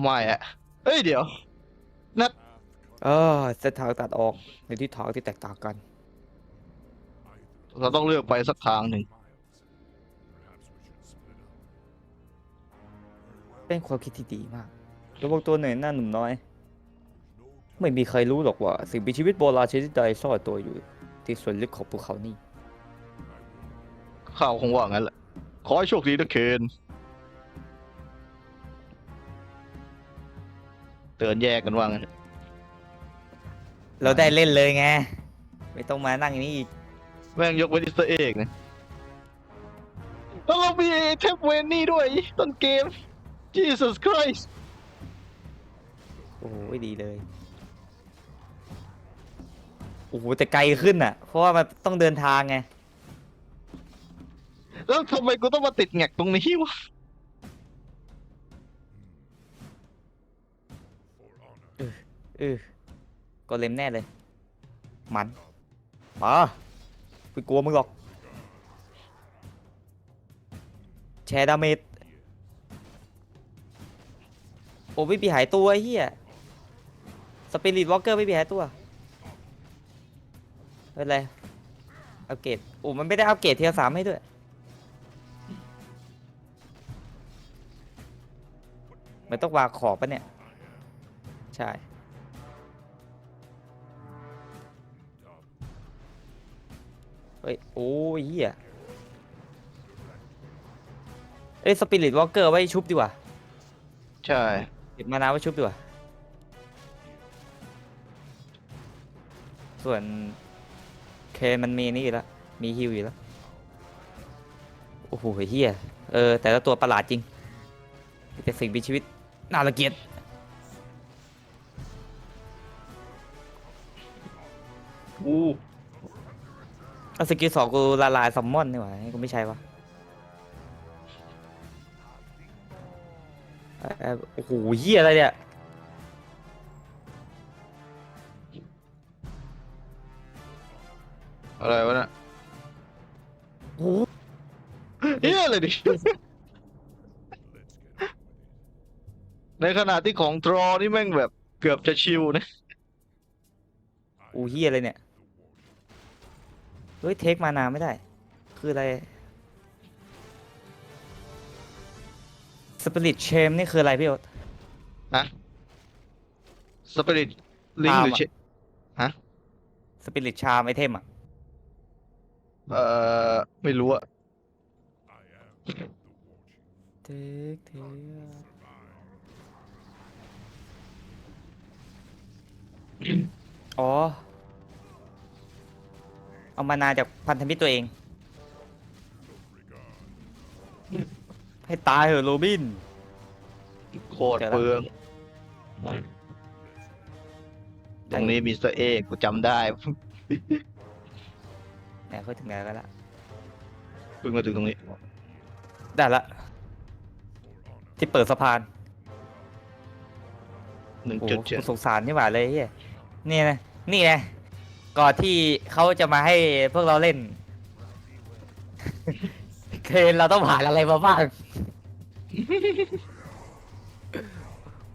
ไม่อะเอ้ยเดี๋ยวเออเส้นทางตัดออกในทิศทางที่แตกต่างกัน เราต้องเลือกไปสักทางหนึ่งเป็นความคิดที่ดีมากระวังตัวหน่อยหน้าหนุ่มน้อย ไม่มีใครรู้หรอกว่า สิ่งมีชีวิตโบราณชนิดใดซ่อนตัวอยู่ ที่ส่วนลึกของภูเขานี่ ข้าวคงว่างั้นแหละ ขอให้โชคดีนะเคน เตือนแยกกันว่างั้นเราได้เล่นเลยไง ไม่ต้องมานั่งอย่างนี้อีก แม่งยกเว้นอิสเอกนะแล้วเรามีเทปเวนนี่ด้วยต้นเกม Jesus Christ โอ้โหดีเลย โอ้โหแต่ไกลขึ้นอะ เพราะว่ามันต้องเดินทางไง แล้วทำไมกูต้องมาติดแงกตรงนี้วะ ออก็เล็มแน่เลย มัน มาไม่กลัวมึงหรอก แชร์ดาเมจ โอ้ไม่มีหายตัวไอ้เฮียสปิริตวอลเกอร์ไม่มีหายตัวเป็นไร อัปเกรดโอ้มันไม่ได้อัปเกรดเทียสามให้ด้วย มันต้องวางขอบปะเนี่ย ใช่ เฮ้ยโอ้ยเหี้ยเอ้ยสปิริตวอล์กเกอร์ไว้ชุบดีกว่าใช่ เก็บมานาไว้ชุบดีกว่า ส่วนเคนมันมีนี่อยู่แล้ว มีฮิวอยู่แล้ว โอ้โหเฮียเออ แต่ละตัวประหลาดจริงแต่สิ่งมีชีวิต น่ารังเกียจอู้ เอาสกิลสองกูละลายซัมมอนนี่หว่ากูไม่ใช่วะเอ่อเอ่อโอ้โหเฮียอะไรเนี่ยอะไรวะน่ะโอ้โหเฮียอะไรดิ ในขณะที่ของทรอนี่แม่งแบบเกือบจะชิวนะ โอ้เฮียอะไรเนี่ย เฮ้ยเทคมานาไม่ได้ คืออะไรสปิริตเชมนี่คืออะไรพี่โอ๊ตสปิริตลิงหรือตามอะเชฮะสปิริตชามไอเทมอะ เอ่อ ไม่รู้อะเทคเทคอ๋อ เอามานาจากพันธมิตรตัวเอง ให้ตายเหอะโรบิน โคตรเปลือง ตรงนี้มีสเตอร์เอกกูจำได้แหมเขาถึงไหนกันละเพิ่งมาถึงตรงนี้ ได้ละ ที่เปิดสะพานหนึ่งโอ้จุดโหเจ็ดกูสงสารนี่หว่าเลยเฮียนี่นะนี่นะ ก่อนที่เขาจะมาให้พวกเราเล่น เคนเราต้องผ่านอะไรมาบ้าง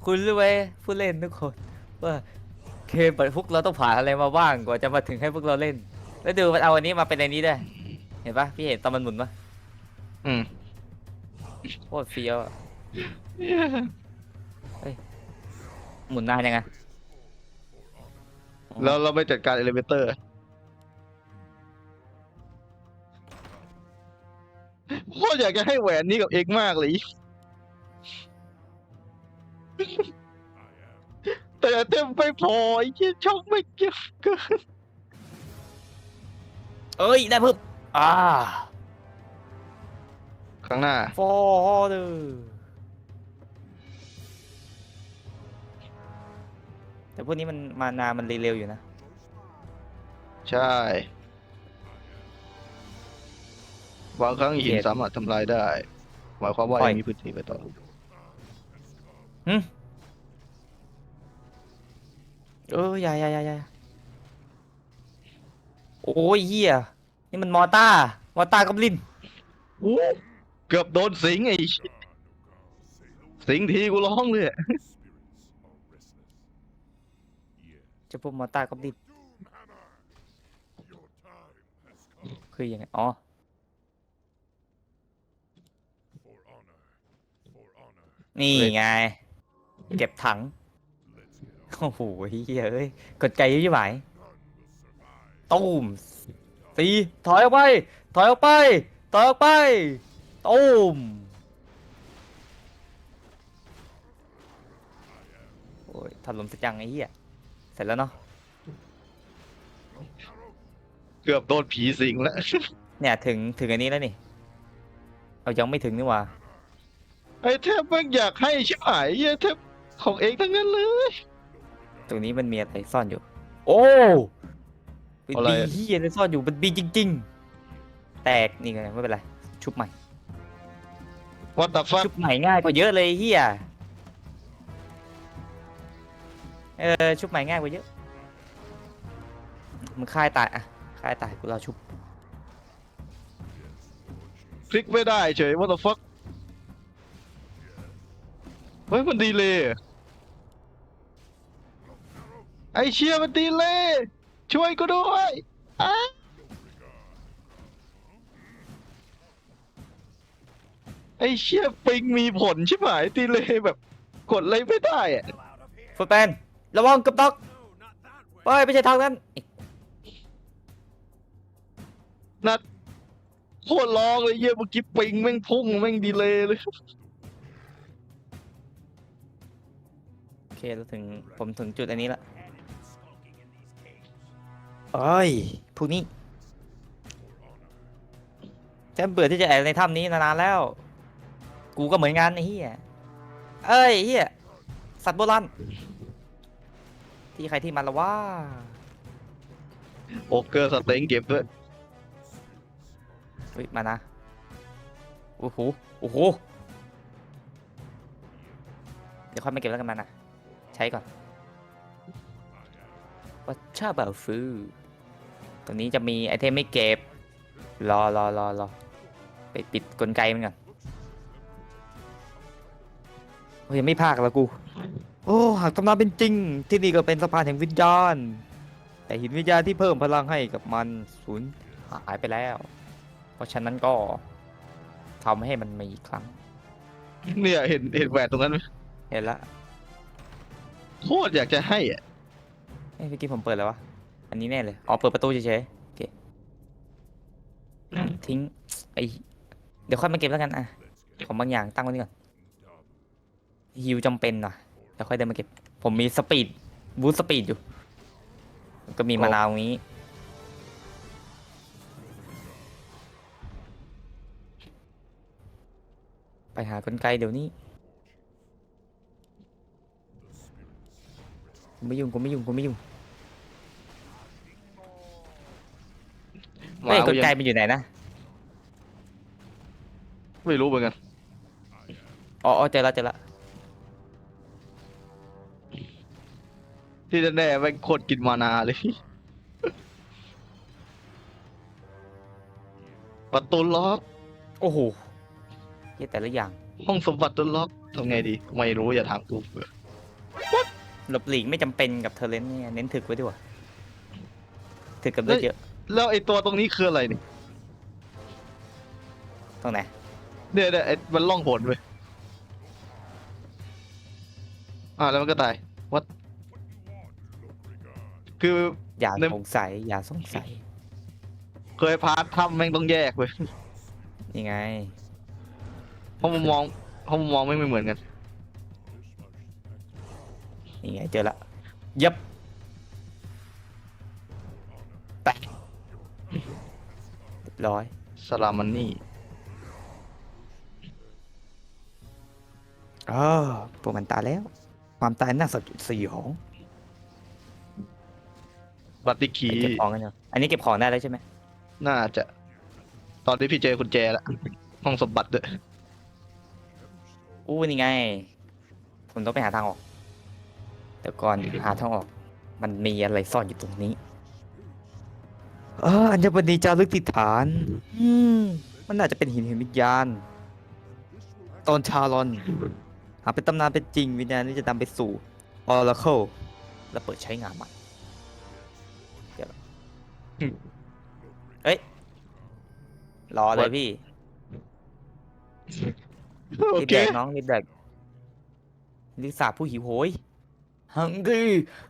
คุณรู้ไหมผู้เล่นทุกคน ว่าเคนเปิดพวกเราต้องผ่านอะไรมาบ้างกว่าจะมาถึงให้พวกเราเล่น แล้วดูมันเอาอันนี้มาเป็นอันนี้ด้วยเห็นปะพี่เห็นตอนมันหมุนปะอืมโคตรเฟี้ยวอะหมุนนานยังไง แล้วเราไม่จัดการเอลิเวเตอร์โคตรอยากจะให้แหวนนี้กับเอกมากเลย แต่เต็มไม่พอไอ้เหี้ยช่องไม่เก็บเกินเอ้ย ได้เพิ่มอ่า ข้างหน้า ฟอเดอ แต่พวกนี้มันมานามันเร็วๆอยู่นะ ใช่บางครั้งหินเกรดสามารถทำลายได้ หมายความว่าปล่อย ยังมีพื้นที่ไปต่อ หึเอออย่าอย่าอย่าอย่าโอ้ยเหี้ย นี่มันมอต้ามอต้ากอบลินอู้เกือบโดนสิงไอ้ สิงทีกูร้องเลย จะพวกมอต้าก็ดิบคือยังไงอ๋อนี่ไง เก็บถัง โอ้โหเฮ้ยเอ้ยกดใจเยอะยิ่ไหวตูมสีถอยออกไป ถอยออกไป ถอยออกไปตูมโอ้ยถล่มสจังไอ้เหี้ย เสร็จแล้วเนาะเกือบโดนผีสิงแล้ว เนี่ยถึงถึงอันนี้แล้วนี่ เอายังไม่ถึงนี่หว่าไอ้เทพแม่งอยากให้ชิบหายเหี้ยเทพของเองทั้งนั้นเลย ตรงนี้มันมีอะไรซ่อนอยู่ โอ้เป็นอะไรบีอะเฮียอะไรซ่อนอยู่เป็นบีจริง ๆ แตกนี่ไงไม่เป็นไรชุบใหม่ วัตถุฟักชุบใหม่ง่ายกว่าเยอะเลยเฮีย เออชุบใหม่ง่ายกว่าเยอะมึงค่ายตายอะค่ายตายกูเราชุบคลิกไม่ได้เฉยวัตถุฟักเฮ้ยมันดีเลยอะไอเชียมันดีเลยช่วยกูด้วยอ้าไอเชียปิงมีผลชิบหายดีเลยแบบ กดอะไรไม่ได้อะ ฟุตแปน ระวังกับดักไปไม่ใช่ทางนั้นอีกนัดโคตรร้องเลยเยี่ยเมื่อกี้ปิงแม่งพุ่งแม่งดีเลยเลย โอเคเราถึงผมถึงจุดอันนี้ละเอ้ยพวกนี้ฉันเบื่อที่จะแอบในถ้ำนี้นานๆแล้ว กูก็เหมือนกันไอ้เหี้ยเอ้ยเหี้ยสัตว์โบราณ ที่ใครที่มันละว่าโอเกอร์สเต็งเก็บด้วยเฮ้ยมานะโอ้โหโอ้โหเดี๋ยวค่อยมาเก็บแล้วกันมานะใช้ก่อนวัชชาบ่าวฟื้อตรงนี้จะมีไอเทมไม่เก็บ รอรอรอรอไปปิดกลไกมันก่อนโอ้ยยังไม่พากแล้วกู โอ้หากตำนานเป็นจริง ที่นี่ก็เป็นสะพานแห่งวิญญาณ แต่หินวิญญาณที่เพิ่มพลังให้กับมันสูญหายไปแล้ว เพราะฉะนั้นก็ทำให้มันมีอีกครั้ง เนี่ยเห็นเห็นแหวนตรงนั้นไหมเห็นละโคตรอยากจะให้อะเอ้ยเมื่อกี้ผมเปิดแล้ววะ อันนี้แน่เลยอ๋อเปิดประตูเฉยๆโอเคทิ้งไอเดี๋ยวค่อยมาเก็บแล้วกันอะ ของบางอย่างตั้งไว้นี่ก่อนฮิวจำเป็นหน่ อยเดี๋ยวค่อยเดินมาเก็บ ผมมีสปีดบูสต์สปีดอยู่ ก็มีมะนาวนี้ ไปหากลไกเดี๋ยวนี้กูไม่ยุ่งกูไม่ยุ่งกูไม่ยุ่งหเฮ้ยมากลไกมันอยู่ไหนนะไม่รู้เหมือนกัน อ๋ออ๋อเจอแล้วเจอแล้ว ที่แน่ๆแม่งโคตรกินมานาเลย ประตูล็อกโอ้โหเหี้ยแต่ละอย่างห้องสมบัติตัวล็อกทำไงดี ไม่รู้อย่าถามกูเผื่อหลบหลีกไม่จำเป็นกับเทอร์เลนเนี่ยเน้นถึกไว้ดีกว่าถึกกับเลือดเยอะแล้วไอ้ตัวตรงนี้คืออะไรนี่ตรงไหนเนี่ยเนี่ยไอ้มันล่องหนเว้ยอ่าแล้วมันก็ตายวัด คืออย่าในสงสัยอย่าสงสัย เคยพาร์ททำแม่งต้องแยกเว้ยนี่ไงเพราะมุมมองเพราะมุมมองแม่งไม่เหมือนกันนี่ไงเจอละยับแปะเรียบร้อยสลามันนี่อ๋อพวกมันตายแล้ว ความตายน่าสยอง บัตติคีไปเก็บของกันเถอะอันนี้เก็บของได้แล้วใช่ไหมน่าจะ ตอนที่พี่เจอกุญแจละห้องสมบัติด้วยอู้นี่ไง ผมต้องไปหาทางออก แต่ก่อนหาทางออก มันมีอะไรซ่อนอยู่ตรงนี้เอออัญมณีจารึกติดฐาน อืม มันน่าจะเป็นหินแห่งวิญญาณ ตอนชาลอน หากเป็นตำนานเป็นจริงวิญญาณนี้จะนำไปสู่ออร์เคิลและเปิดใช้งานใหม่ เฮ้ย รอเลย What? พี่โอรีบเค แดกน้องรีบแดกลิซ่าผู้หิวโหย hungry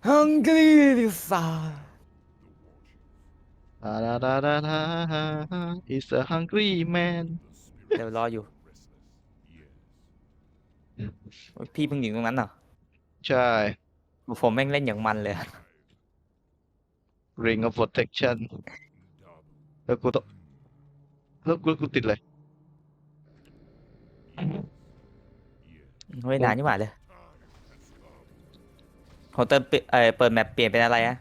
hungry ลิซ่าดาดาดาดาดา is a hungry man เดี๋ยวรออยู่โอ๊ยพี่เพิ่งอยู่ตรงนั้นเหรอใช่ ผมแม่งเล่นอย่างมันเลย ring of protection แล้วกูต้องแล้วกูกูติดเลยเฮ้ยนานยี่หว่าเลยผมเติมเปลี่ยนเออเปิดแมปเปลี่ยนเป็นอะไรอะ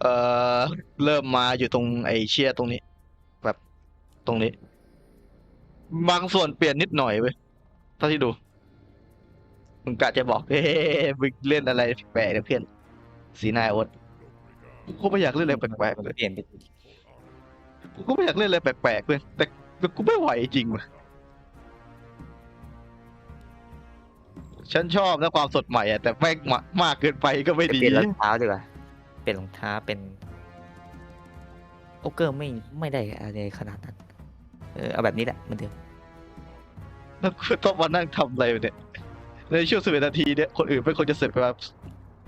เอ่อเริ่มมาอยู่ตรงไอเชียตรงนี้ แบบตรงนี้ บางส่วนเปลี่ยนนิดหน่อยเว้ยเท่าที่ดูมึงกะจะบอกเฮ้มึงเล่นอะไรแปลกๆเนี่ยเพื่อนสีหนายอด กูก็ไม่อยากเล่นอะไรแปลกๆเลยเปลี่ยนไปกูก็ไม่อยากเล่นอะไรแปลกๆเลยแต่แต่กูไม่ไหวจริงว่ะฉันชอบนะความสดใหม่อะแต่แม่งมามากเกินไปก็ไม่ไปดี เปลี่ยนรองเท้าดีกว่าเปลี่ยนรองเท้าเป็นโอเกอร์ไม่ไม่ได้อะไรขนาดนั้น เออเอาแบบนี้แหละเหมือนเดิมแล้วกูต้องมานั่งทำอะไรเนี่ยในช่วงสิบนาทีเนี่ยคนอื่นไม่ควรจะเสร็จไปแบบ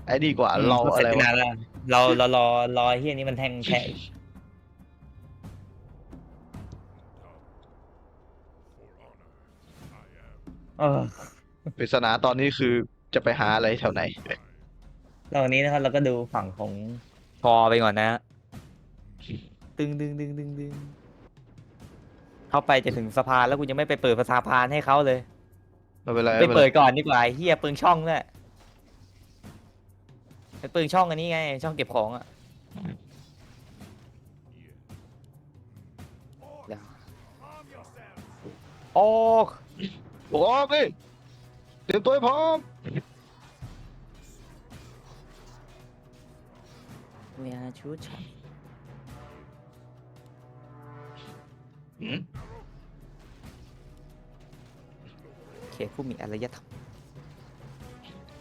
ไอ้นี่กว่าเราอะไรเสจปวะนานแล้ว เราเรารอรอไอ้เฮียนี้มันแทงแทะอีกเออปริศนาตอนนี้คือจะไปหาอะไรแถวไหน แล้ววันนี้นะครับเราก็ดูฝั่งของพอไปก่อนนะฮะตึงดึงดึงดึงดึงเข้าไปจะถึงสะพานแล้วกูยังไม่ไปเปิดสะพานให้เขาเลย ไม่เป็นไรไปไม่เป็นเปิไรดก่อนดีกว่าไอ้เฮียเปิงช่องด้วย ไปเปิงช่องอันนี้ไง ช่องเก็บของอะเดี๋ยวโอ้โอ้ยเตรียมตัวให้พร้อมเวียชูชัยหืมเขตผู้มีอารยธรรม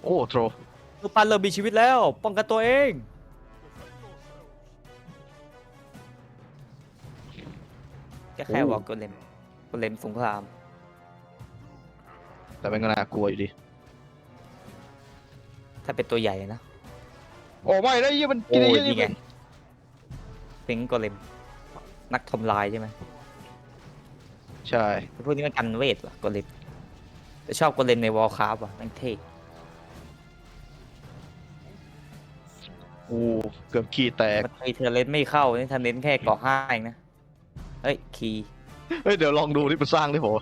โอ้โทร ลูกปันเริ่มมีชีวิตแล้ว ป้องกันตัวเอง ก็แค่วอลกเลมกเลมสงคราม แต่มันก็น่ากลัวอยู่ดีถ้าเป็นตัวใหญ่นะ โอ้ไม่ได้ยี่มันกิโอ้นยไอ้ยี่นี่ไงพิงกเลม นักทำลายใช่ไหมใช่ พวกนี้มันกันเวทว่ะกเลมแต่ชอบกเลมในวอลคราฟว่ะแม่งเท่ โอ้เกือบขี้แตก มันมีเทเลนไม่เข้านี่ทำเน้นแค่เกาะห้าเองนะ เฮ้ย คีย์เฮ้ย เดี๋ยวลองดูที่มันสร้างได้ผม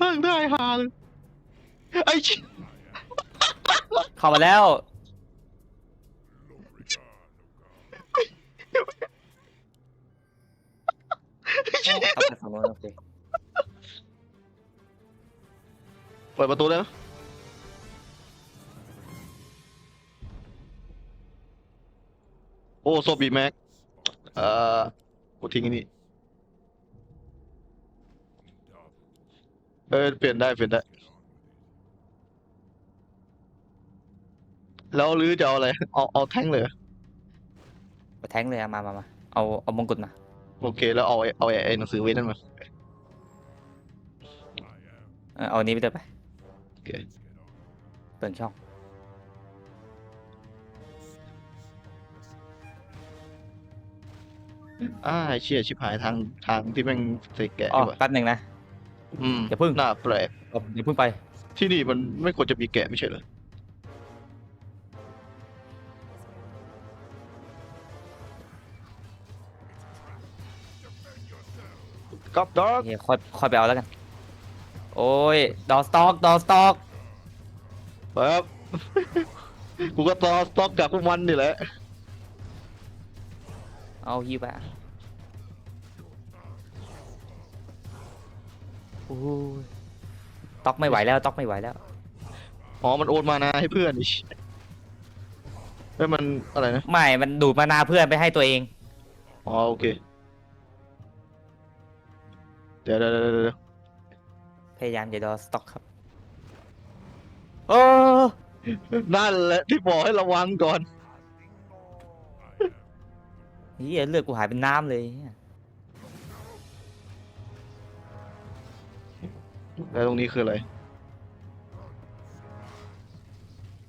สร้างได้ฮาเลยไอ้ชิเข้ามาแล้ว เข้าไปฝั่งโน้นโอเค เปิดประตูเลยนะ โอ้โซบีแม็กเอ่อกูทิ้งอันนี้เออเปลี่ยนได้เปลี่ยนได้ แล้วหรือจะเอาอะไร เอาเอาแท่งเลยเหรอไปแทงเลยอะมามามาเอาเอามงกุฎมาโอเค แล้วเอาไอ้เอาไอ้ไอ้หนังสือเว้นนั่นมาเออเอาอันนี้ไปเถอะไปโอเคเปิดช่อง อ่าไอ้เชี่ยชิบหายทางทางที่แม่งใส่แกะอ๋อดีกว่าแป๊บหนึ่งนะ อืมอย่าพึ่ง น่าแปลกเอาเดี๋ยวเพิ่งไป ที่นี่มันไม่ควรจะมีแกะไม่ใช่เหรอกับดอกเฮียค่อยค่อยไปเอาแล้วกัน โอ้ย ดอสต็อก ดอสต็อกครับกูก็ต่อสต็อกกับพวกมันนี่แหละ เอาฮิวไปอะโอ้ยต็อกไม่ไหวแล้วต็อกไม่ไหวแล้วอ๋อ มันโอนมานาให้เพื่อนอีกเฮ้ยมันอะไรนะ ไม่มันดูดมานาเพื่อนไปให้ตัวเอง อ๋อโอเค เดี๋ยวเดี๋ยวเดี๋ยวเดี๋ยวพยายามอย่าดอสต็อกครับโอ้นั่นแหละที่บอกให้ระวังก่อน เฮียเลือดกูหายเป็นน้ำเลยเหี้ยแล้วตรงนี้คืออะไร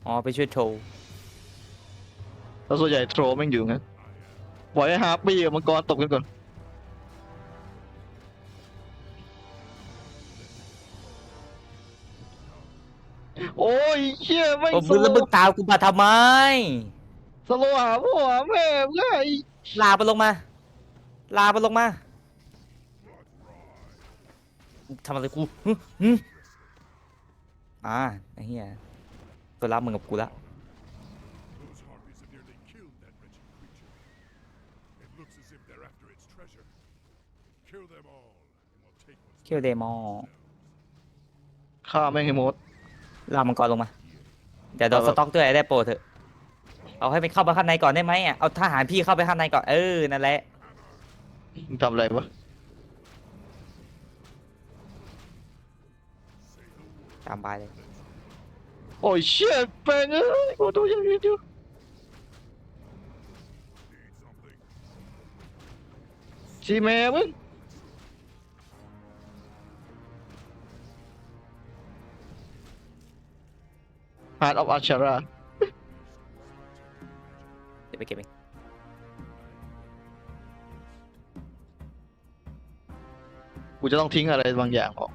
อ๋อไปช่วยโชว์แล้วส่วนใหญ่โทรแม่งอยู่งั้นปล่อยให้ฮาร์ปี้กับมังกรตบกันก่อน โอ้ยเชี่ยไม่โอ้สมึงโลแล้วมึงตามกูมาทำไม สโลหาพ่อหาแม่ไง ลามันลงมา ลามันลงมาทำอะไรกูหึหึอ่าไอ้เหี้ยตัวรับมึงกับกูละ Those harpies have nearly killed that wretched creature. It looks as if they're after its treasure. Kill them all, and we'll take what's เคียวเดมอฆ่าแม่งให้หมดลามังกรลงมา เดี๋ยวโดนเอาสแบบต็อกด้วยได้โปรดเถอะ เอาให้มันเข้าไปข้างในก่อนได้ไหมอะเอาทหารพี่เข้าไปข้างในก่อนเออนั่นแหละมึงทำอะไรวะตามไปเลยโอ้ยเชี่ยเป็นเอ้ยกูดูอย่างนี้อยู่ need something. ชีแม่มึงฮาร์ดออฟอาชาราเดี๋ยว ไปเก็บเองกูจะต้องทิ้งอะไรบางอย่างออก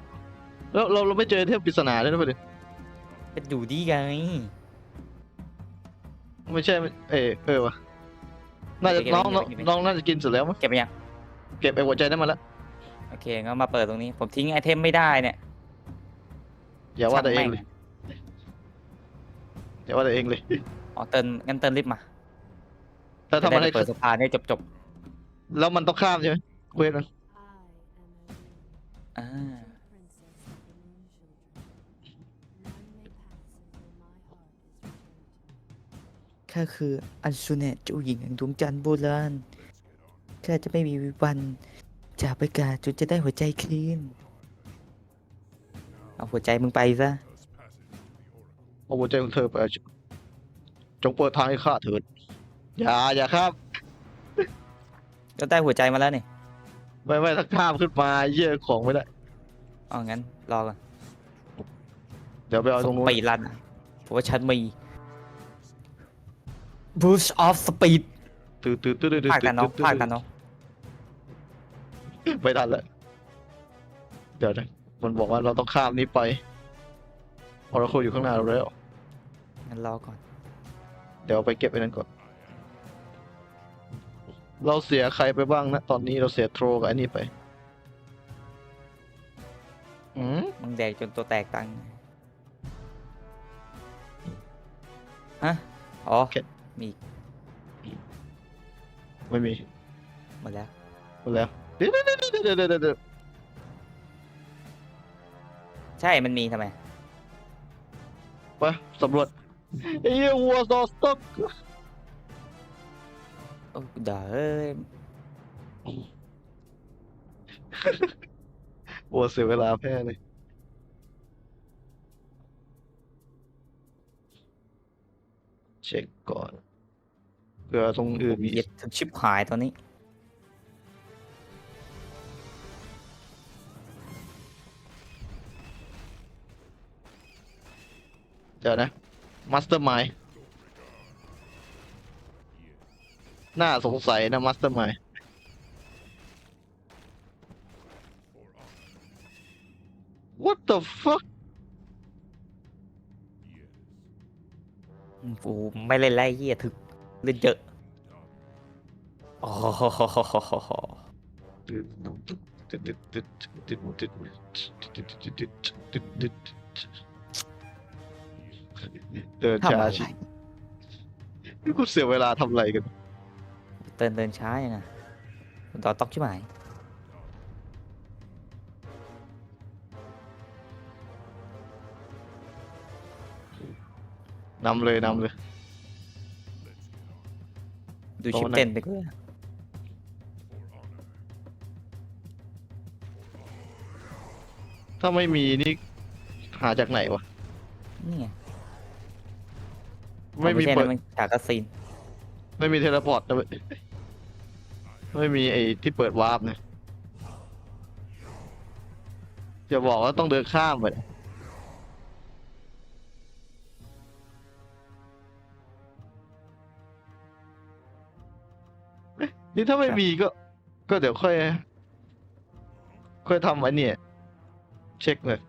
แล้วเราเราไม่เจอเทพปริศนาด้วยนะประเด็นเป็นอยู่ดีไงไม่ใช่ไม่เออเออวะน่าจะเก็บน้องเก็น้องบเก็บน้องน่าจะกินเสร็จแล้วมั้งเก็บไปยังเก็บไอ้หัวใจนั้นมาแล้วโอเคงั้นมาเปิดตรงนี้ ผมทิ้งไอเทมไม่ได้เนี่ยอย่าว่าแต่เองช่เลแม่ยอย่าว่าแต่เองเลยอ๋อเติมงั้นเติมลิฟต์มา ถ้าจะทำได้อะไรไปเปิดสะพานให้จบจบแล้วมันต้องข้ามใช่ไหมเควสมันๆอ่าข้าคืออันซูเนตเจ้าหญิงแห่งดวงจันทร์โบราณข้าจะไม่มีวันจากไปกาจนจะได้หัวใจคืนเอาหัวใจมึงไปซะ Us passage to the oracle. เอาหัวใจของเธอไปจงเปิดทางให้ข้าเถิด อย่าอย่าข้ามก็ได้หัวใจมาแล้วนี่ไม่ไม่ถ้าข้ามขึ้นมาเยี่ยของไม่ได้อ๋องั้นรอก่อนเดี๋ยวไปเอาตรงนู้นปีดรันเพราะว่าฉันมี Boost of Speed ตื่นตื่นตื่นตื่นภาคกันเนาะภาคกันเนาะไม่ทันแล้วเดี๋ยวนะมันบอกว่าเราต้องข้ามนี้ไปออร์เคิลอยู่ข้างหน้าเราแล้วงั้นรอก่อน เดี๋ยวไปเก็บไอ้นั้นก่อน เราเสียใครไปบ้างนะ ตอนนี้เราเสียโทรกับไอ้นี่ไปอืมมึงแดกจนตัวแตกตังฮะ อ๋อ มีอีกไม่มีหมดแล้ว หมดแล้วเดี๋ยวเดี๋ยวเดี๋ยวเดี๋ยวเดี๋ยวเดี๋ยวใช่ มันมีทำไม ไปสำรวจไอ้เหี้ยวัวซอสต็อก โอ้เดี๋ยวเอ้ยวัวเสียเวลาแพ้เลยเช็คก่อนเผื่อตรงอื่นมีเย็ดถึงชิบหายตอนนี้เดี๋ยวนะมาสเตอร์มาย น่าสงสัยนะมาสเตอร์มาย What the fuck กูไม่เล่นไรเหี้ยถึกเล่นเยอะโอ้โหเดินทำช้าอะไรชินี่กูเสียเวลาทำอะไรกัน เดินเดินช้ายังไงดอตอกชิบหายนำเลยนำเลย ดูตรงชิปนั้นเต้นไปกูถ้าไม่มีนี่หาจากไหนวะ นี่ไงไม่มีใช่เปิดนะมันฉากกระซีน ไม่มีเทเลพอร์ตนะเว้ย ไม่มีไอ้ที่เปิดวาร์ปเนี่ยจะบอกว่าต้องเดินข้ามไปเนี่ยเอ๊ะนี่ถ้าไม่มีก็ ก็เดี๋ยวค่อย ค่อยทำอันเนี้ยเช็คเลย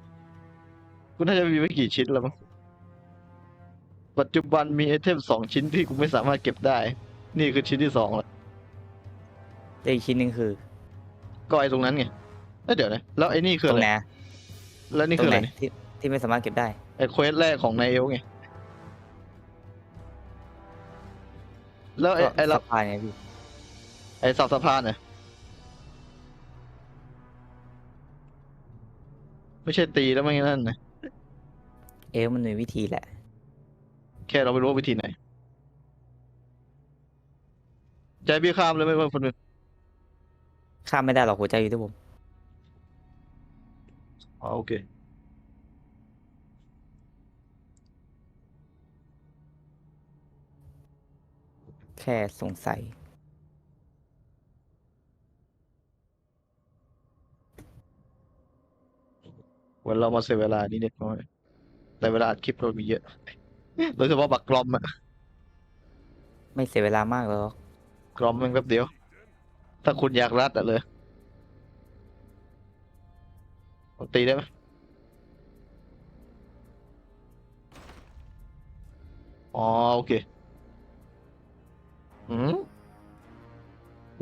กูน่าจะมีไม่กี่ชิ้นแล้วมั้งปัจจุบันมีไอเทมสองชิ้นที่กูไม่สามารถเก็บได้ นี่คือชิ้นที่สองแล้ว แต่อีกชิ้นหนึ่งคือก็ไอ้ตรงนั้นไงเอ้ยเดี๋ยวนะแล้วไอ้นี่คือตรอะงไรไหนแล้วนี่ตรคืองอะไหนไรเนี่ยที่ที่ไม่สามารถเก็บได้ ไอ้เควสแรกของนายเอลไงแล้วไอ้ก็ไอ้รับสะพานไงพี่ไอ้สับสะพานเนี่ยไม่ใช่ตีแล้วไม่งั้นนั่นนะเอลมันมีวิธีแหละ แค่เราไม่รู้ว่าวิธีไหนใจพี่ข้ามเลยไหมว่าคนหนึ่ง ข้ามไม่ได้หรอกหัวใจอยู่ที่ผม อ๋อโอเคแค่สงสัย วันเรามาเสียเวลานี่เด็ดน้อย แต่เวลาอัดคลิปเรามีเยอะ โดยเฉพาะบักกรอมอะไม่เสียเวลามากหรอกกรอมมันแป๊บเดียว ถ้าคุณอยากรัดอะเลยผมตีได้ไหมอ๋อโอเคอืม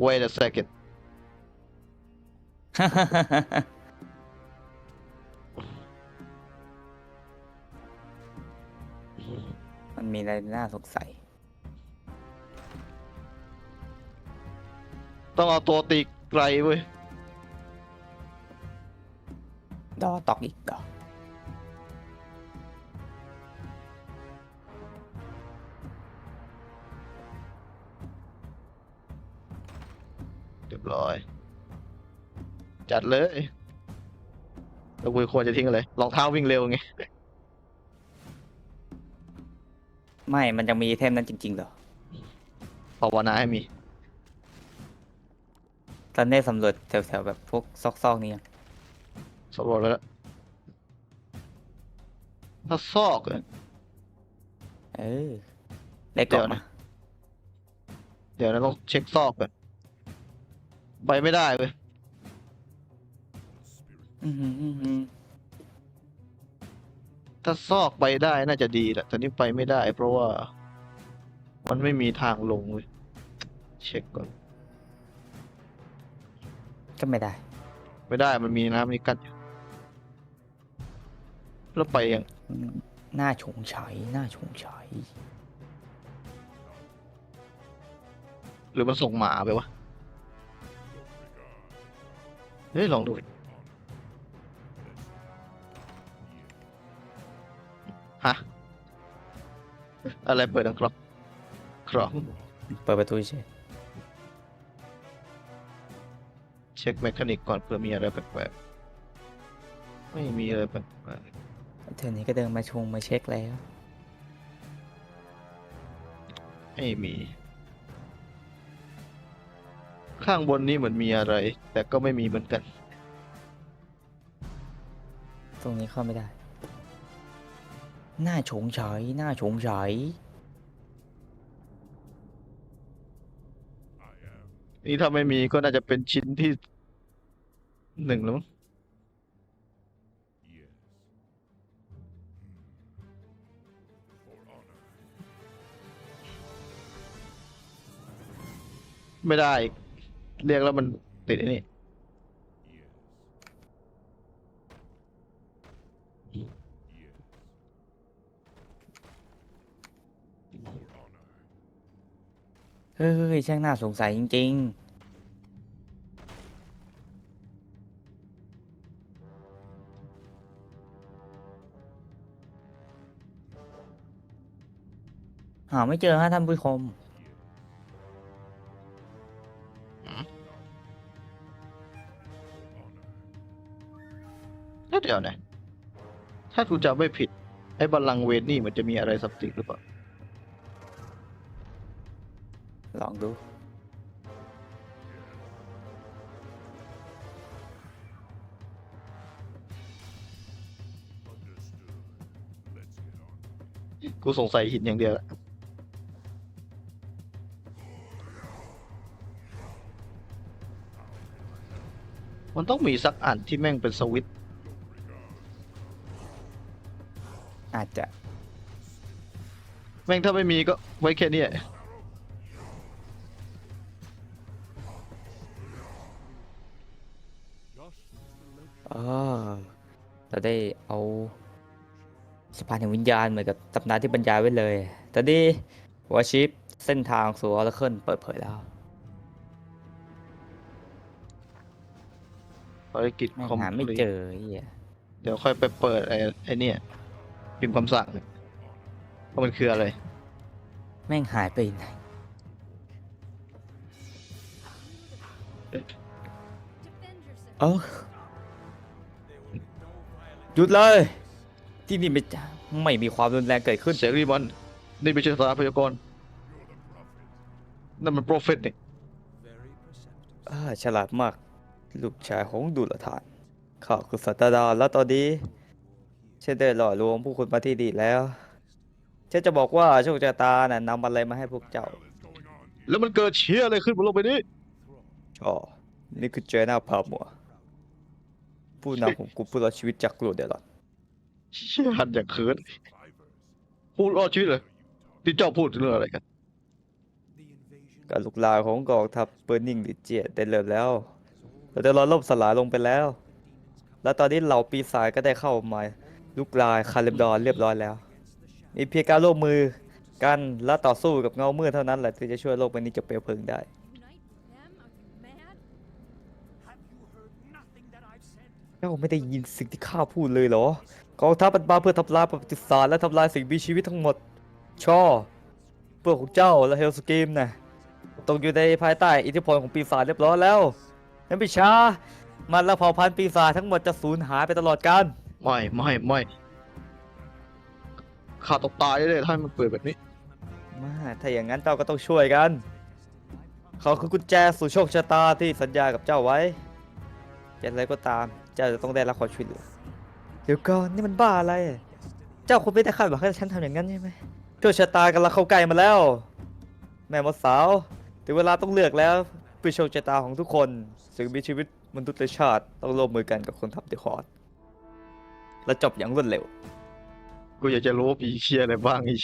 wait a second มันมีอะไรน่าสงสัย ต้องเอาตัวตีไกลเว้ยดอตอกอีกดอกเรียบร้อย จัดเลยแล้วกูควรจะทิ้งอะไรรองเท้าวิ่งเร็วไง ไม่มันยังมีเทมนั้นจริงๆเหรอภาวนาให้มี ตอนได้สำรวจแถวๆแบบพวกซอกๆนี่ยังสำรวจไปแล้วถ้าซอกอะ เออได้กล่องเดี๋ยวนะ มาเดี๋ยวนะต้องเช็คซอกก่อนไปไม่ได้เว้ยอือหืออื้อหือถ้าซอกไปได้น่าจะดีแหละแต่นี่ไปไม่ได้ เพราะว่า มันไม่มีทางลงเว้ยเช็คก่อน ก็ไม่ได้ ไม่ได้มันมีน้ำนี่กั้นอยู่แล้วไปยังอืมหน้าฉงฉายหน้าฉงฉายหรือมันส่งหมาไปวะเฮ้ยลองดูฮะอะไรเปิดดังกรอบกรอบเปิดประตูเฉ เช็คแมคานิกก่อนเผื่อมีอะไรแปลกๆไม่มีอะไรแปลกเธอนี้ก็เดินมาชงมาเช็คแล้วๆไม่มี ข้างบนนี้เหมือนมีอะไร แต่ก็ไม่มีเหมือนกัน ตรงนี้เข้าไม่ได้ หน้าฉงฉายหน้าฉงฉาย นี่ถ้าไม่มีก็น่าจะเป็นชิ้นที่หนึ่งแล้วมั้งไม่ได้ เรียกแล้วมันติดไอ้นี่ เฮ้ย ช่างน่าสงสัยจริง ๆหาไม่เจอฮะท่านผู้ชมเดี๋ยวนะ ถ้ากูจำไม่ผิด ไอ้บัลลังก์เวทนี่มันจะมีอะไรสับติหรือเปล่า ดู กูสงสัยหินอย่างเดียวแหละมันต้องมีสักอันที่แม่งเป็นสวิตอาจจะ แม่งถ้าไม่มีก็ไว้แค่นี้ ออเราได้เอาสะพานแห่งวิญญาณเหมือนกับตำนานที่บรรยายไว้เลยตอนนี้วอชิปเส้นทางสู่ออร์เคิลเปิดเผยแล้วภารกิจแม่งคอมหาไม่พลีทเจอไอ้เหี้ยเดี๋ยวค่อยไปเปิดไอ้ไอ้เนี่ยพิมพ์คำสั่งว่ามันคืออะไร แม่งหายไปไหนเออ หยุดเลย ที่นี่ไม่ไม่มีความรุนแรงเกิดขึ้น เสรีมันนี่ไม่ใช่สถาพยากรณ์นั่นมันโปรเฟตนี่อ่าฉลาดมาก ลูกชายของดุลธานข้าคือสัตดาแล้วตอนนี้ฉันได้หล่อลวงผู้คนมาที่ดีแล้วฉันจะบอกว่าโชคชะตาน่ะนำอะไรมาให้พวกเจ้า แล้วมันเกิดเชี่ยอะไรขึ้นบนโลกใบนี้อ๋อนี่คือเจน่าพามัว ผู้นำของกลุ่มผู้รอดชีวิตจากกลัวเดลอนเชี่ยหันอย่างเขินพูดรอดชีวิตเลยที่เจ้าพูดถึงเรื่องอะไรกัน การลุกลามของกองทัพเบอร์นิงดิเจียได้เริ่มแล้วเราได้รอล่มสลายลงไปแล้ว และตอนนี้เหล่าปีศาจก็ได้เข้ามาลุกลายคาลิมดอนเรียบร้อยแล้ว มีเพียงการร่วมมือกันและต่อสู้กับเงามืดเท่านั้นแหละที่จะช่วยโลกใบนี้จากเปลวเพลิงได้ เจ้าไม่ได้ยินสิ่งที่ข้าพูดเลยเหรอกองทัพมันมาเพื่อทำลายประวัติศาสตร์และทำลายสิ่งมีชีวิตทั้งหมด ช่อเพื่อของเจ้าและเฮลสกีมนะตกอยู่ในภายใต้อิทธิพลของปีศาจเรียบร้อยแล้วนั่นไม่ช้ามันและเผ่าพันธุ์ปีศาจทั้งหมดจะสูญหายไปตลอดกาลไม่ไม่ไม่ข้าตกตายเลยถ้ามันเปิดแบบนี้มาถ้าอย่างนั้นเจ้าก็ต้องช่วยกัน เขาคือกุญแจสู่โชคชะตาที่สัญญากับเจ้าไว้อย่างไรก็ตาม เจ้าจะต้องได้รับความช่วยเหลือเดี๋ยวก่อนนี่มันบ้าอะไร เจ้าคงไม่ได้คาดหวังให้ฉันทำอย่างนั้นใช่ไหมโชคชะตากำลังเข้าใกล้มาแล้ว แม่มดสาวถึงเวลาต้องเลือกแล้วเพื่อโชคชะตาของทุกคนสิ่งมีชีวิตมนุษยชาติต้องร่วมมือกันกับคนทัพเดอะคอร์ดและจบอย่างรวดเร็ว กูอยากจะรู้ว่ามีเชี่ยอะไรบ้างอีก